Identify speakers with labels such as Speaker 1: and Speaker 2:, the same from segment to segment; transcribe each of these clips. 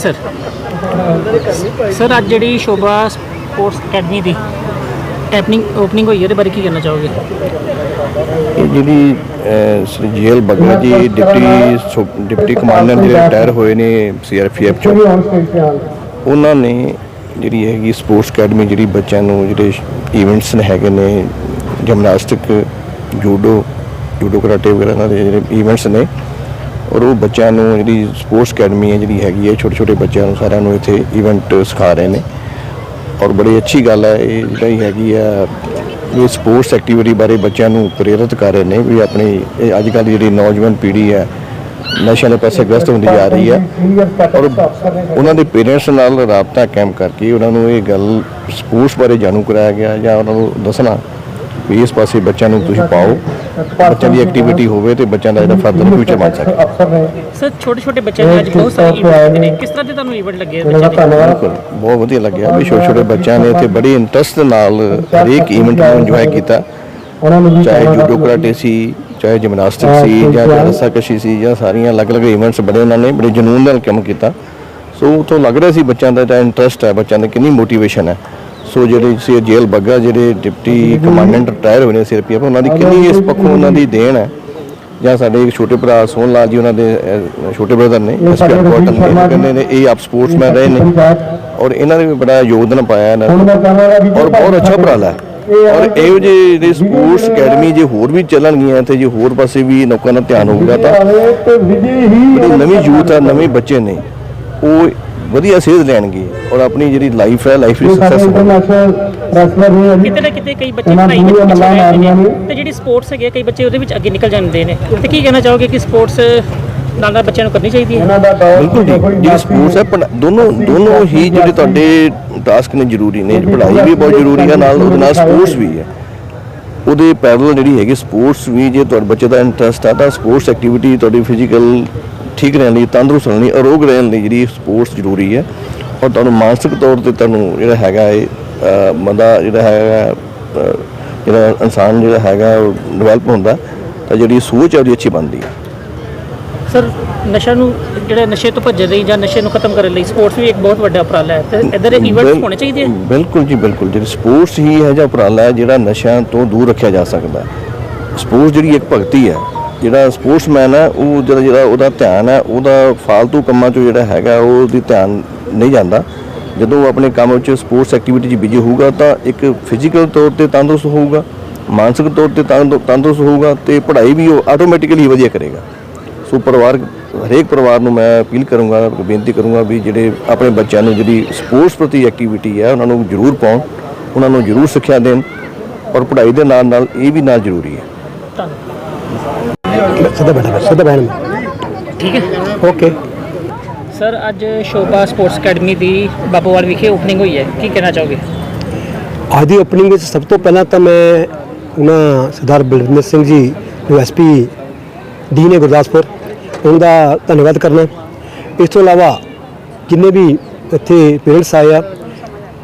Speaker 1: Sir. Sir ਅੱਜ ਜਿਹੜੀ Shobha sports academy ਦੀ ਐਪਨਿੰਗ ਓਪਨਿੰਗ ਹੋਈ ਹੈ ਉਹਦੇ ਬਾਰੇ ਕੀ ਕਹਿਣਾ ਚਾਹੋਗੇ?
Speaker 2: ਇਹ ਜਿਹੜੀ ਅਹ, ਸ੍ਰੀ ਜੇਲ ਬੱਗਾ ਜੀ ਡਿਪਟੀ ਸੁ- ਡਿਪਟੀ ਕਮਾਂਡਰ ਜਿਹੜੇ ਰਿਟਾਇਰ ਹੋਏ ਨੇ ਸੀਆਰਪੀਐਫ ਚੋਂ ਉਹਨਾਂ ਨੇ ਜਿਹੜੀ ਹੈਗੀ ਸਪੋਰਟਸ ਅਕੈਡਮੀ ਜਿਹੜੀ ਬੱਚਿਆਂ ਨੂੰ ਜਿਹੜੇ ਇਵੈਂਟਸ ਨੇ ਹੈਗੇ ਨੇ ਜਿਮਨਾਸਟਿਕ ਜੂਡੋ ਜੂਡੋ ਕਰਾਟੇ ਵਗੈਰਾ ਦੇ ਜਿਹੜੇ ਇਵੈਂਟਸ ਨੇ ਔਰ ਉਹ ਬੱਚਿਆਂ ਨੂੰ ਜਿਹੜੀ ਸਪੋਰਟਸ ਅਕੈਡਮੀ ਹੈ, ਜਿਹੜੀ ਹੈਗੀ ਹੈ, ਛੋਟੇ ਛੋਟੇ ਬੱਚਿਆਂ ਨੂੰ ਸਾਰਿਆਂ ਨੂੰ ਇੱਥੇ ਇਵੈਂਟ ਸਿਖਾ ਰਹੇ ਨੇ। ਔਰ ਬੜੀ ਅੱਛੀ ਗੱਲ ਹੈ, ਇਹ ਜਿਹੜੀ ਹੈਗੀ ਆ ਇਹ ਸਪੋਰਟਸ ਐਕਟੀਵਿਟੀ ਬਾਰੇ ਬੱਚਿਆਂ ਨੂੰ ਪ੍ਰੇਰਿਤ ਕਰ ਰਹੇ ਨੇ, ਵੀ ਆਪਣੀ ਇਹ ਅੱਜ ਕੱਲ੍ਹ ਦੀ ਜਿਹੜੀ ਨੌਜਵਾਨ ਪੀੜ੍ਹੀ ਹੈ, ਨਸ਼ਿਆਂ ਦੇ ਪਾਸੇ ਗ੍ਰਸਤ ਹੁੰਦੀ ਜਾ ਰਹੀ ਹੈ। ਔਰ ਉਹਨਾਂ ਦੇ ਪੇਰੈਂਟਸ ਨਾਲ ਰਾਬਤਾ ਕਾਇਮ ਕਰਕੇ ਉਹਨਾਂ ਨੂੰ ਇਹ ਗੱਲ ਸਪੋਰਟਸ ਬਾਰੇ ਜਾਣੂ ਕਰਾਇਆ ਗਿਆ, ਜਾਂ ਉਹਨਾਂ ਨੂੰ ਦੱਸਣਾ ਵੀ ਇਸ ਪਾਸੇ ਬੱਚਿਆਂ ਨੂੰ ਤੁਸੀਂ ਪਾਓ। ਬੱਚਿਆਂ ਦੀ ਐਕਟੀਵਿਟੀ ਹੋਵੇ ਤੇ ਬੱਚਿਆਂ ਦਾ ਜਿਹੜਾ ਫਰਦਰ ਫਿਊਚਰ ਬਣ ਸਕੇ।
Speaker 1: ਸਰ ਛੋਟੇ ਛੋਟੇ ਬੱਚਿਆਂ ਦੇ ਅੱਜ ਬਹੁਤ ਸਾਰੇ ਇਵੈਂਟ ਨੇ। ਕਿਸ ਤਰ੍ਹਾਂ ਦੇ ਤੁਹਾਨੂੰ ਇਵੈਂਟ ਲੱਗੇ
Speaker 2: ਬਿਲਕੁਲ ਬਹੁਤ ਵਧੀਆ ਲੱਗਿਆ। ਵੀ ਛੋਟੇ ਛੋਟੇ ਬੱਚਿਆਂ ਨੇ ਇੱਥੇ ਬੜੀ ਇੰਟਰਸਟ ਨਾਲ ਹਰੇਕ ਇਵੈਂਟ ਨੂੰ ਇੰਜੋਏ ਕੀਤਾ। ਚਾਹੇ ਜੂਡੋ ਕਰਾਟੇ ਸੀ ਚਾਹੇ ਜਿਮਨਾਸਟਿਕ ਸੀ ਜਾਂ ਰੱਸਾਕਸ਼ੀ ਸੀ ਜਾਂ ਸਾਰੀਆਂ ਅਲੱਗ-ਅਲੱਗ ਇਵੈਂਟਸ ਬੜੇ ਉਹਨਾਂ ਨੇ ਬੜੇ ਜਨੂਨ ਨਾਲ ਕੰਮ ਕੀਤਾ। ਸੋ ਉਹ ਤੋਂ ਲੱਗ ਰਿਹਾ ਸੀ ਬੱਚਿਆਂ ਦਾ ਜਿਹੜਾ ਇੰਟਰਸਟ ਹੈ ਬੱਚਿਆਂ ਦਾ ਕਿੰਨੀ ਮੋਟੀਵੇਸ਼ਨ ਹੈ। ਸੋ ਜਿਹੜੇ ਸੀ ਜੇਲ ਬੱਗਾ ਜਿਹੜੇ ਡਿਪਟੀ ਕਮਾਂਡੈਂਟ ਰਿਟਾਇਰ ਹੋਏ ਨੇ ਸੀਆਰਪੀਐਫ ਉਹਨਾਂ ਦੀ ਕਿੰਨੀ ਇਸ ਪੱਖੋਂ ਉਹਨਾਂ ਦੀ ਦੇਣ ਹੈ? ਜਾਂ ਸਾਡੇ ਇੱਕ ਛੋਟੇ ਭਰਾ ਸੋਹਣ ਲਾਲ ਜੀ ਉਹਨਾਂ ਦੇ ਛੋਟੇ ਬ੍ਰਦਰ ਨੇ ਕਹਿੰਦੇ ਨੇ ਇਹ ਆਪ ਸਪੋਰਟਸਮੈਨ ਰਹੇ ਨੇ। ਔਰ ਇਹਨਾਂ ਨੇ ਵੀ ਬੜਾ ਯੋਗਦਾਨ ਪਾਇਆ ਇਹਨਾਂ ਔਰ ਬਹੁਤ ਅੱਛਾ ਉਪਰਾਲਾ ਔਰ ਇਹੋ ਜਿਹੇ ਜਿਹੜੇ ਸਪੋਰਟਸ ਅਕੈਡਮੀ ਜੇ ਹੋਰ ਵੀ ਚੱਲਣਗੀਆਂ ਤੇ ਜੇ ਹੋਰ ਪਾਸੇ ਵੀ ਲੋਕਾਂ ਦਾ ਧਿਆਨ ਹੋਊਗਾ ਤਾਂ ਨਵੀਂ ਯੂਥ ਹੈ ਨਵੇਂ ਬੱਚੇ ਨੇ ਉਹ ਵਧੀਆ ਸੇਧ ਲੈਣਗੇ ਔਰ ਆਪਣੀ ਜਿਹੜੀ ਲਾਈਫ ਹੈ ਲਾਈਫ ਵਿੱਚ ਸਕਸੈਸ
Speaker 1: ਕਿਤੇ ਨਾ ਕਿਤੇ ਕਈ ਬੱਚੇ ਪੜ੍ਹਾਈ ਵਿੱਚ ਪਿੱਛੇ ਰਹਿ ਜਾਂਦੇ ਨੇ ਤੇ ਜਿਹੜੀ ਸਪੋਰਟਸ ਹੈਗੇ ਕਈ ਬੱਚੇ ਉਹਦੇ ਵਿੱਚ ਅੱਗੇ ਨਿਕਲ ਜਾਂਦੇ ਨੇ। ਤੇ ਕੀ ਕਹਿਣਾ ਚਾਹੋਗੇ ਕਿ ਸਪੋਰਟਸ ਨਾਲ ਨਾਲ ਬੱਚਿਆਂ ਨੂੰ ਕਰਨੀ ਚਾਹੀਦੀ ਹੈ?
Speaker 2: ਬਿਲਕੁਲ ਜੀ। ਜਿਹੜੀ ਸਪੋਰਟਸ ਹੈ ਦੋਨੋਂ ਦੋਨੋਂ ਹੀ ਜਿਹੜੇ ਤੁਹਾਡੇ ਟਾਸਕ ਨੇ ਜ਼ਰੂਰੀ ਨੇ। ਪੜ੍ਹਾਈ ਵੀ ਬਹੁਤ ਜ਼ਰੂਰੀ ਹੈ ਨਾਲ ਉਹਦੇ ਨਾਲ ਸਪੋਰਟਸ ਵੀ ਹੈ। ਉਹਦੇ ਪੈਰਲਲ ਜਿਹੜੀ ਹੈਗੀ ਸਪੋਰਟਸ ਵੀ ਜੇ ਤੁਹਾਡੇ ਬੱਚੇ ਦਾ ਇੰਟਰਸਟ ਆ ਤਾਂ ਸਪੋਰਟਸ ਐਕਟੀਵਿਟੀ ਤੁਹਾਡੀ ਫਿਜ਼ੀਕਲ ਠੀਕ ਰਹਿਣ ਲਈ ਤੰਦਰੁਸਤ ਰਹਿਣ ਲਈ ਅਰੋਗ ਰਹਿਣ ਲਈ ਜਿਹੜੀ ਸਪੋਰਟਸ ਜ਼ਰੂਰੀ ਹੈ। ਔਰ ਤੁਹਾਨੂੰ ਮਾਨਸਿਕ ਤੌਰ ਤੇ ਤੁਹਾਨੂੰ ਜਿਹੜਾ ਹੈਗਾ ਇਹ ਬੰਦਾ ਜਿਹੜਾ ਹੈਗਾ ਜਿਹੜਾ ਇਨਸਾਨ ਜਿਹੜਾ ਹੈਗਾ ਉਹ ਡਿਵੈਲਪ ਹੁੰਦਾ ਤਾਂ ਜਿਹੜੀ ਸੋਚ ਹੈ ਉਹਦੀ ਅੱਛੀ ਬਣਦੀ ਹੈ।
Speaker 1: ਸਰ ਨਸ਼ਾ ਨੂੰ ਜਿਹੜੇ ਨਸ਼ੇ ਤੋਂ ਭੱਜਣ ਲਈ ਜਾਂ ਨਸ਼ੇ ਨੂੰ ਖਤਮ ਕਰਨ ਲਈ ਸਪੋਰਟਸ ਵੀ ਇੱਕ ਬਹੁਤ ਵੱਡਾ ਉਪਰਾਲਾ ਹੈ। ਤੇ ਇਧਰ ਇਵੈਂਟਸ ਹੋਣੇ ਚਾਹੀਦੇ ਆ?
Speaker 2: ਬਿਲਕੁਲ ਜੀ ਬਿਲਕੁਲ। ਜਿਹੜੀ ਸਪੋਰਟਸ ਹੀ ਹੈ ਜਾਂ ਉਪਰਾਲਾ ਹੈ ਜਿਹੜਾ ਨਸ਼ਿਆਂ ਤੋਂ ਦੂਰ ਰੱਖਿਆ ਜਾ ਸਕਦਾ ਹੈ। ਸਪੋਰਟਸ ਜਿਹੜੀ ਇੱਕ ਭਗਤੀ ਹੈ ਜਿਹੜਾ ਸਪੋਰਟਸਮੈਨ ਹੈ, ਉਹ ਜਿਹੜਾ ਜਿਹੜਾ ਉਹਦਾ ਧਿਆਨ ਹੈ, ਉਹਦਾ ਫालतू ਕੰਮਾਂ 'ਚੋਂ ਜਿਹੜਾ ਹੈਗਾ, ਉਹ ਉਹਦੀ ਧਿਆਨ ਨਹੀਂ ਜਾਂਦਾ। ਜਦੋਂ ਉਹ ਆਪਣੇ ਕੰਮ ਵਿੱਚ ਸਪੋਰਟਸ ਐਕਟੀਵਿਟੀ 'ਚ ਬਿਜ਼ੀ ਹੋਊਗਾ, ਤਾਂ ਇੱਕ ਫਿਜ਼ੀਕਲ ਤੌਰ ਤੇ ਤੰਦਰੁਸਤ ਹੋਊਗਾ, ਮਾਨਸਿਕ ਤੌਰ ਤੇ ਤੰਦ- ਤੰਦਰੁਸਤ ਹੋਊਗਾ ਤੇ ਪੜ੍ਹਾਈ ਵੀ ਉਹ ਆਟੋਮੈਟਿਕਲੀ ਵਧੀਆ ਕਰੇਗਾ। ਸੋ ਪਰਿਵਾਰ ਹਰੇਕ ਪਰਿਵਾਰ ਨੂੰ ਮੈਂ ਅਪੀਲ ਕਰੂੰਗਾ, ਬੇਨਤੀ ਕਰੂੰਗਾ ਵੀ ਜਿਹੜੇ ਆਪਣੇ ਬੱਚਿਆਂ ਨੂੰ ਜਿਹੜੀ ਸਪੋਰਟਸ ਪ੍ਰਤੀ ਐਕਟੀਵਿਟੀ ਹੈ, ਉਹਨਾਂ ਨੂੰ ਜ਼ਰੂਰ ਪਾਉਣ, ਉਹਨਾਂ ਨੂੰ ਜ਼ਰੂਰ ਸਿੱਖਿਆ ਦੇਣ ਔਰ ਪੜ੍ਹਾਈ ਦੇ ਨਾਲ ਨਾਲ ਇਹ ਵੀ ਨਾਲ ਜ਼ਰੂਰੀ ਹੈ।
Speaker 3: ਸਿੱਧਾ ਬੈਠਾ ਸਿੱਧਾ ਬੈਠ।
Speaker 1: ਠੀਕ ਹੈ?
Speaker 3: ਓਕੇ।
Speaker 1: ਸਰ ਅੱਜ ਸ਼ੋਭਾ ਸਪੋਰਟਸ ਅਕੈਡਮੀ ਦੀ ਬਾਬੂਵਾਲ ਵਿਖੇ ਓਪਨਿੰਗ ਹੋਈ ਹੈ। ਕੀ ਕਹਿਣਾ ਚਾਹੋਗੇ?
Speaker 3: ਅੱਜ ਦੀ ਓਪਨਿੰਗ ਵਿੱਚ ਸਭ ਤੋਂ ਪਹਿਲਾਂ ਤਾਂ ਮੈਂ ਉਹਨਾਂ ਸਰਦਾਰ ਬਲਵਿੰਦਰ ਸਿੰਘ ਜੀ ਜੋ ਐਸਪੀ ਡੀ ਨੇ ਗੁਰਦਾਸਪੁਰ ਉਹਨਾਂ ਦਾ ਧੰਨਵਾਦ ਕਰਨਾ। ਇਸ ਤੋਂ ਇਲਾਵਾ ਜਿੰਨੇ ਵੀ ਇੱਥੇ ਪੇਰੈਂਟਸ ਆਏ ਆ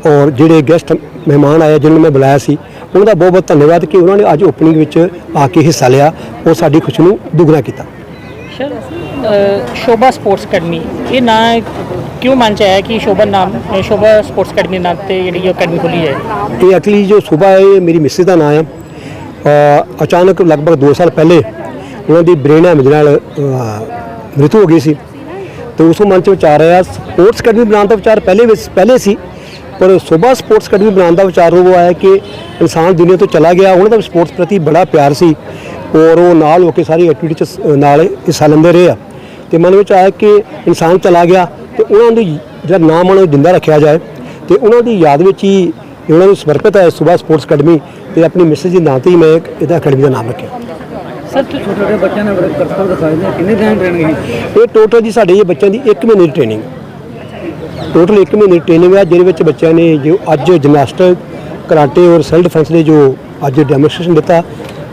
Speaker 3: ਔਰ ਜਿਹੜੇ ਗੈਸਟ ਮਹਿਮਾਨ ਆਏ ਆ, ਜਿਨ੍ਹਾਂ ਨੂੰ ਮੈਂ ਬੁਲਾਇਆ ਸੀ। ਉਹਨਾਂ ਦਾ ਬਹੁਤ ਬਹੁਤ ਧੰਨਵਾਦ ਕਿ ਉਹਨਾਂ ਨੇ ਅੱਜ ਓਪਨਿੰਗ ਵਿੱਚ ਆ ਕੇ ਹਿੱਸਾ ਲਿਆ ਉਹ ਸਾਡੀ ਖੁਸ਼ੀ ਨੂੰ ਦੁੱਗਣਾ ਕੀਤਾ।
Speaker 1: ਸਰ ਸ਼ੋਭਾ ਸਪੋਰਟਸ ਅਕੈਡਮੀ ਇਹ ਨਾਂ ਕਿਉਂ ਮਨ ਚ ਆਇਆ ਕਿ ਸ਼ੋਭਾ ਨਾਮ ਸ਼ੋਭਾ ਸਪੋਰਟਸ ਅਕੈਡਮੀ ਨਾਮ ਤੇ ਜਿਹੜੀ ਅਕੈਡਮੀ ਖੁੱਲੀ ਹੈ?
Speaker 3: ਇਹ ਐਕਚੁਅਲੀ ਜੋ ਸੁਬਾ ਹੈ ਇਹ ਮੇਰੀ ਮਿਸਿਸ ਦਾ ਨਾਮ ਆ। ਅਚਾਨਕ ਲਗਭਗ 2 ਸਾਲ ਪਹਿਲੇ ਉਹਨਾਂ ਦੀ ਬ੍ਰੇਨ ਹੈਮਜ ਨਾਲ ਮ੍ਰਿਤੂ ਹੋ ਗਈ ਸੀ। ਤੇ ਉਸ ਤੋਂ ਮਨ ਚ ਵਿਚਾਰ ਆਇਆ ਸਪੋਰਟਸ ਅਕੈਡਮੀ ਬਣਾਉਣ ਦਾ ਵਿਚਾਰ ਪਹਿਲੇ ਵਿੱਚ ਪਹਿਲੇ ਸੀ। ਪਰ ਸੁਬਾ ਸਪੋਰਟਸ ਅਕੈਡਮੀ ਬਣਾਉਣ ਦਾ ਵਿਚਾਰ ਉਹ ਆਇਆ ਕਿ ਇਨਸਾਨ ਦੁਨੀਆ ਤੋਂ ਚਲਾ ਗਿਆ ਉਹਨਾਂ ਦਾ ਸਪੋਰਟਸ ਪ੍ਰਤੀ ਬੜਾ ਪਿਆਰ ਸੀ ਔਰ ਉਹ ਨਾਲ ਹੋ ਕੇ ਸਾਰੀ ਐਕਟੀਵਿਟੀ ਚ ਨਾਲ ਹਿੱਸਾ ਲੈਂਦੇ ਰਹੇ ਆ। ਤੇ ਮਨ ਵਿੱਚ ਆਇਆ ਕਿ ਇਨਸਾਨ ਚਲਾ ਗਿਆ ਤੇ ਉਹਨਾਂ ਦੀ ਜਿਹੜਾ ਨਾਮ ਉਹਨਾਂ ਨੂੰ ਜਿੰਦਾ ਰੱਖਿਆ ਜਾਏ ਤੇ ਉਹਨਾਂ ਦੀ ਯਾਦ ਵਿੱਚ ਹੀ ਉਹਨਾਂ ਨੂੰ ਸਮਰਪਿਤ ਹੈ ਸੁਬਾ ਸਪੋਰਟਸ ਅਕੈਡਮੀ ਤੇ ਆਪਣੀ ਮਿਸਿਸ ਜੀ ਨਾਂ ਤੇ ਹੀ ਮੈਂ ਇੱਕ ਇਹਦਾ ਅਕੈਡਮੀ ਦਾ ਨਾਮ ਰੱਖਿਆ।
Speaker 1: ਸਰ ਛੋਟੇ ਛੋਟੇ ਬੱਚਿਆਂ ਨੇ ਬੜੇ ਕਰਤਵ ਦਿਖਾਏ ਨੇ ਕਿੰਨੇ ਦਿਨ ਟ੍ਰੇਨਿੰਗ
Speaker 3: ਇਹ ਟੋਟਲ ਜੀ ਸਾਡੇ ਇਹ ਬੱਚਿਆਂ ਦੀ 1 ਮਹੀਨੇ ਦੀ ਟ੍ਰੇਨਿੰਗ ਟੋਟਲ 1 ਮਹੀਨੇ ਟ੍ਰੇਨਿੰਗ ਹੈ ਜਿਹਦੇ ਵਿੱਚ ਬੱਚਿਆਂ ਨੇ ਜੋ ਅੱਜ ਜਿਮਨਾਸਟਿਕ ਕਰਾਟੇ ਔਰ ਸੈਲਫ ਡਿਫੈਂਸ ਦੇ ਜੋ ਅੱਜ ਡੈਮੋਸਟ੍ਰੇਸ਼ਨ ਦਿੱਤਾ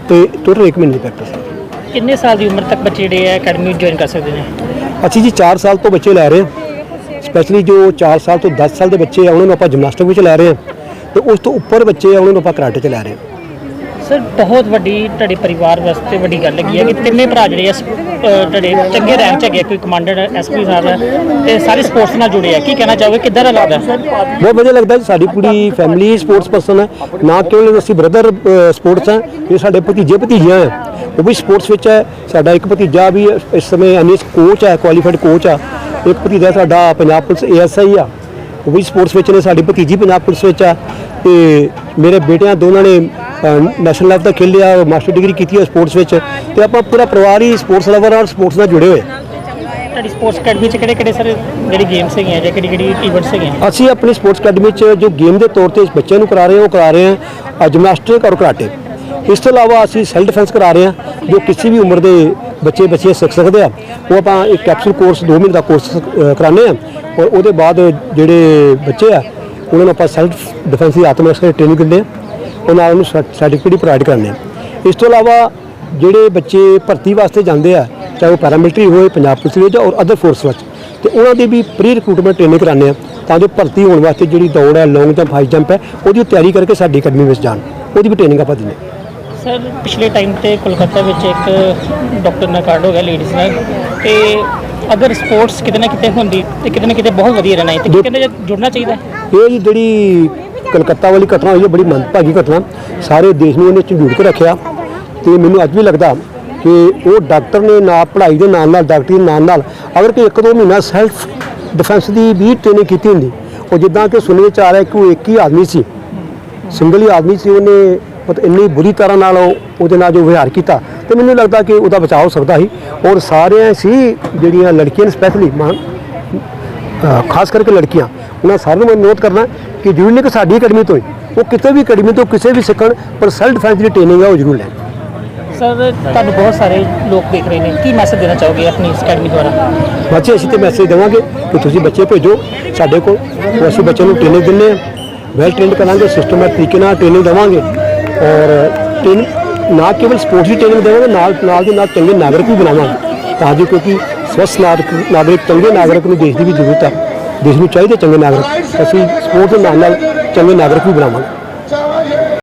Speaker 3: ਤੇ ਟੋਟਲ 1 ਮਹੀਨੇ ਦੀ ਪ੍ਰੈਕਟਿਸ
Speaker 1: ਕਿੰਨੇ ਸਾਲ ਦੀ ਉਮਰ ਤੱਕ ਬੱਚੇ ਜਿਹੜੇ ਆ ਅਕੈਡਮੀ ਜੁਆਇਨ ਕਰ ਸਕਦੇ ਨੇ?
Speaker 3: ਅਸੀਂ ਜੀ 4 ਸਾਲ ਤੋਂ ਬੱਚੇ ਲੈ ਰਹੇ ਹਾਂ। ਸਪੈਸ਼ਲੀ ਜੋ 4 ਸਾਲ ਤੋਂ 10 ਸਾਲ ਦੇ ਬੱਚੇ ਆ ਉਹਨਾਂ ਨੂੰ ਆਪਾਂ ਜਿਮਨਾਸਟਿਕ ਵਿੱਚ ਲੈ ਰਹੇ ਹਾਂ। ਤੇ ਉਸ ਤੋਂ ਉੱਪਰ ਬੱਚੇ ਆ ਉਹਨਾਂ ਨੂੰ ਆਪਾਂ ਕਰਾਟੇ 'ਚ ਲੈ ਰਹੇ ਹਾਂ।
Speaker 1: ਸਰ, ਬਹੁਤ ਵੱਡੀ ਤੁਹਾਡੇ ਪਰਿਵਾਰ ਵਾਸਤੇ ਵੱਡੀ ਗੱਲ ਹੈਗੀ ਹੈ ਕਿ ਤਿੰਨੇ ਭਰਾ ਜਿਹੜੇ ਆ ਤੁਹਾਡੇ ਚੰਗੇ ਰੈਂਕ 'ਚ ਹੈਗੇ ਕੋਈ ਕਮਾਂਡਰ ਐਸਪੀ ਸਾਹਿਬ ਹੈ ਤੇ ਸਾਰੇ ਸਪੋਰਟਸ ਨਾਲ ਜੁੜੇ ਆ। ਕੀ ਕਹਿਣਾ ਚਾਹੋਗੇ? ਕਿੱਦਾਂ ਦਾ ਲੱਗਦਾ?
Speaker 3: ਬਹੁਤ ਵਧੀਆ ਲੱਗਦਾ ਜੀ, ਸਾਡੀ ਪੂਰੀ ਫੈਮਿਲੀ ਸਪੋਰਟਸ ਪਰਸਨ ਹੈ। ਨਾ ਕੇਵਲ ਅਸੀਂ ਬ੍ਰਦਰ ਸਪੋਰਟਸ ਹੈ, ਇਹ ਸਾਡੇ ਭਤੀਜੇ, ਭਤੀਜੀਆਂ ਹੈ। ਉਹ ਵੀ ਸਪੋਰਟਸ ਵਿੱਚ ਹੈ। ਸਾਡਾ ਇੱਕ ਭਤੀਜਾ ਵੀ ਇਸ ਸਮੇਂ ਐਨਐਸ ਕੋਚ ਹੈ ਕੁਆਲੀਫਾਈਡ ਕੋਚ ਆ ਇੱਕ ਭਤੀਜਾ ਸਾਡਾ ਪੰਜਾਬ ਪੁਲਿਸ ਏਐਸਆਈ ਆ। ਉਹ ਵੀ ਸਪੋਰਟਸ ਵਿੱਚ ਨੇ, ਸਾਡੀ ਭਤੀਜੀ ਪੰਜਾਬ ਪੁਲਿਸ ਵਿੱਚ ਆ। ਤੇ ਮੇਰੇ ਬੇਟਿਆਂ ਦੋਨਾਂ ਨੇ ਨੈਸ਼ਨਲ ਲੈਵਲ ਤੱਕ ਖੇਲਿਆ ਮਾਸਟਰ ਡਿਗਰੀ ਕੀਤੀ ਹੈ ਸਪੋਰਟਸ ਵਿੱਚ ਤੇ ਆਪਾਂ ਪੂਰਾ ਪਰਿਵਾਰ ਹੀ ਸਪੋਰਟਸ ਲਵਰ ਔਰ ਸਪੋਰਟਸ ਨਾਲ ਜੁੜੇ ਹੋਏ।
Speaker 1: ਤੁਹਾਡੀ ਸਪੋਰਟਸ ਅਕੈਡਮੀ 'ਚ ਕਿਹੜੇ ਕਿਹੜੇ ਸਰ ਜਿਹੜੀ ਗੇਮਸ ਹੈਗੀਆਂ ਜਾਂ ਕਿਹੜੀ ਕਿਹੜੀ ਇਵੈਂਟਸ ਹੈਗੀਆਂ?
Speaker 3: ਅਸੀਂ ਆਪਣੀ ਸਪੋਰਟਸ ਅਕੈਡਮੀ 'ਚ ਜੋ ਗੇਮ ਦੇ ਤੌਰ ਤੇ ਬੱਚਿਆਂ ਨੂੰ ਕਰਾ ਰਹੇ ਹਾਂ ਉਹ ਕਰਾ ਰਹੇ ਹਾਂ ਜਿਮਨਾਸਟਿਕ ਔਰ ਕਰਾਟੇ ਇਸ ਤੋਂ ਇਲਾਵਾ ਅਸੀਂ ਸੈਲਫ ਡਿਫੈਂਸ ਕਰਾ ਰਹੇ ਹਾਂ ਜੋ ਕਿਸੇ ਵੀ ਉਮਰ ਦੇ ਬੱਚੇ ਬੱਚੇ ਸਿੱਖ ਸਕਦੇ ਆ। ਉਹ ਆਪਾਂ ਇੱਕ ਕੈਪਸੂਲ ਕੋਰਸ 2 ਮਹੀਨੇ ਦਾ ਕੋਰਸ ਕਰਾਉਂਦੇ ਆ ਔਰ ਉਹਦੇ ਬਾਅਦ ਜਿਹੜੇ ਬੱਚੇ ਆ ਉਹਨਾਂ ਨੂੰ ਆਪਾਂ ਸੈਲਫ ਡਿਫੈਂਸ ਦੀ ਆਤਮ ਰਕਸ਼ਾ ਟ੍ਰੇਨਿੰਗ ਦਿੰਦੇ ਆ ਉਹ ਨਾਲ ਉਹਨੂੰ ਸਰਟੀਫਿਕੇਟ ਪ੍ਰੋਵਾਈਡ ਕਰਨੇ ਆ। ਇਸ ਤੋਂ ਇਲਾਵਾ ਜਿਹੜੇ ਬੱਚੇ ਭਰਤੀ ਵਾਸਤੇ ਜਾਂਦੇ ਆ ਚਾਹੇ ਉਹ ਪੈਰਾਮਿਲਟਰੀ ਹੋਏ ਪੰਜਾਬ ਪੁਲਿਸ ਵਿੱਚ ਔਰ ਅਦਰ ਫੋਰਸ ਵਿੱਚ ਤੇ ਉਹਨਾਂ ਦੀ ਵੀ ਪ੍ਰੀ ਰਿਕਰੂਟਮੈਂਟ ਟ੍ਰੇਨਿੰਗ ਕਰਾਉਂਦੇ ਆ ਤਾਂ ਜੋ ਭਰਤੀ ਹੋਣ ਵਾਸਤੇ ਜਿਹੜੀ ਦੌੜ ਹੈ ਲੌਂਗ ਜੰਪ ਹਾਈ ਜੰਪ ਹੈ ਉਹਦੀ ਤਿਆਰੀ ਕਰਕੇ ਸਾਡੀ ਅਕੈਡਮੀ ਵਿੱਚ ਜਾਣ। ਉਹਦੀ ਵੀ ਟ੍ਰੇਨਿੰਗ ਆਪਾਂ ਦਿੰਦੇ
Speaker 1: ਸਰ ਪਿਛਲੇ ਟਾਈਮ ਤੇ ਕੋਲਕਾਤਾ ਵਿੱਚ ਇੱਕ ਡਾਕਟਰ ਨਾਲ ਕਾਰਡ ਹੋ ਗਿਆ ਲੇਡੀਜ਼ ਨਾਲ ਤੇ ਅਗਰ ਸਪੋਰਟਸ ਕਿਤੇ ਨਾ ਕਿਤੇ ਹੁੰਦੀ ਤੇ ਕਿਤੇ ਨਾ ਕਿਤੇ ਬਹੁਤ ਵਧੀਆ ਰਹਿਣਾ ਹੈ। ਤੇ ਕੀ ਕਹਿੰਦੇ ਜੇ ਜੁੜਨਾ ਚਾਹੀਦਾ?
Speaker 3: ਇਹ ਜਿਹੜੀ ਕਲਕੱਤਾ ਵਾਲੀ ਘਟਨਾ ਹੋਈ ਹੈ ਬੜੀ ਮੰਦਭਾਗੀ ਘਟਨਾ। ਸਾਰੇ ਦੇਸ਼ ਨੂੰ ਇਹਨੇ ਝੰਡੂੜ ਕੇ ਰੱਖਿਆ। ਤੇ ਮੈਨੂੰ ਅੱਜ ਵੀ ਲੱਗਦਾ ਕਿ ਉਹ ਡਾਕਟਰ ਨੇ ਨਾ ਪੜ੍ਹਾਈ ਦੇ ਨਾਲ ਨਾਲ ਡਾਕਟਰੀ ਦੇ ਨਾਲ ਨਾਲ ਅਗਰ ਕਿ ਇੱਕ ਦੋ ਮਹੀਨਾ ਸੈਲਫ ਡਿਫੈਂਸ ਦੀ ਵੀ ਟ੍ਰੇਨਿੰਗ ਕੀਤੀ ਹੁੰਦੀ ਉਹ ਜਿੱਦਾਂ ਕਿ ਸੁਣਨੇ ਚ ਆ ਰਿਹਾ ਕਿ ਉਹ ਇੱਕ ਹੀ ਆਦਮੀ ਸੀ ਸਿੰਗਲ ਹੀ ਆਦਮੀ ਸੀ ਉਹਨੇ ਮਤਲਬ ਇੰਨੀ ਬੁਰੀ ਤਰ੍ਹਾਂ ਨਾਲ ਉਹਦੇ ਨਾਲ ਜੋ ਵਿਹਾਰ ਕੀਤਾ ਤੇ ਮੈਨੂੰ ਲੱਗਦਾ ਕਿ ਉਹਦਾ ਬਚਾਅ ਹੋ ਸਕਦਾ ਸੀ। ਔਰ ਸਾਰਿਆਂ ਸੀ ਜਿਹੜੀਆਂ ਲੜਕੀਆਂ ਸਪੈਸ਼ਲੀ ਅ, ਖਾਸ ਕਰਕੇ ਲੜਕੀਆਂ ਉਹਨਾਂ ਸਾਰਿਆਂ ਨੂੰ ਮੈਂ ਨੋਟ ਕਰਨਾ ਕਿ ਜ਼ਰੂਰੀ ਨਹੀਂ ਕਿ ਸਾਡੀ ਅਕੈਡਮੀ ਤੋਂ ਹੀ ਉਹ ਕਿਤੇ ਵੀ ਅਕੈਡਮੀ ਤੋਂ ਕਿਸੇ ਵੀ ਸਿੱਖਣ ਪਰ ਸੈਲਫ ਡਿਫੈਂਸ ਦੀ ਟ੍ਰੇਨਿੰਗ ਹੈ ਉਹ ਜ਼ਰੂਰ ਲੈਣ।
Speaker 1: ਸਰ ਤੁਹਾਨੂੰ ਬਹੁਤ ਸਾਰੇ ਲੋਕ ਦੇਖ ਰਹੇ ਨੇ। ਕੀ ਮੈਸੇਜ ਦੇਣਾ ਚਾਹੋਗੇ ਆਪਣੀ ਇਸ ਅਕੈਡਮੀ ਦੁਆਰਾ?
Speaker 3: ਬੱਚੇ ਅਸੀਂ ਤੇ ਮੈਸੇਜ ਦੇਵਾਂਗੇ ਕਿ ਤੁਸੀਂ ਬੱਚੇ ਭੇਜੋ ਸਾਡੇ ਕੋਲ। ਉਹ ਅਸੀਂ ਬੱਚਿਆਂ ਨੂੰ ਟ੍ਰੇਨਿੰਗ ਦਿੰਦੇ ਹਾਂ। ਵੈਲ ਟ੍ਰੇਨਡ ਕਰਾਂਗੇ ਸਿਸਟਮੈਟਿਕ ਤਰੀਕੇ ਨਾਲ ਟ੍ਰੇਨਿੰਗ ਦੇਵਾਂਗੇ। ਔਰ ਟ੍ਰੇਨਿੰਗ ਨਾ ਕੇਵਲ ਸਪੋਰਟਸ ਦੀ ਟ੍ਰੇਨਿੰਗ ਦੇਵਾਂਗੇ ਨਾਲ ਨਾਲ ਦੇ ਨਾਲ ਚੰਗੇ ਨਾਗਰਿਕ ਵੀ ਬਣਾਵਾਂਗੇ। ਤਾਂ ਜੋ ਕਿਉਂਕਿ ਸਵਸਥ ਨਾਗਰਿਕ ਨਾਗਰਿਕ, ਚੰਗੇ ਨਾਗਰਿਕ ਨੂੰ ਦੇਸ਼ ਦੀ ਵੀ ਜ਼ਰੂਰਤ ਹੈ ਦੇਸ਼ ਨੂੰ ਚਾਹੀਦੇ ਚੰਗੇ ਨਾਗਰਿਕ। ਅਸੀਂ ਸਪੋਰਟਸ ਦੇ ਨਾਲ ਨਾਲ ਚੰਗੇ ਨਾਗਰਿਕ ਵੀ ਬਣਾਵਾਂਗੇ।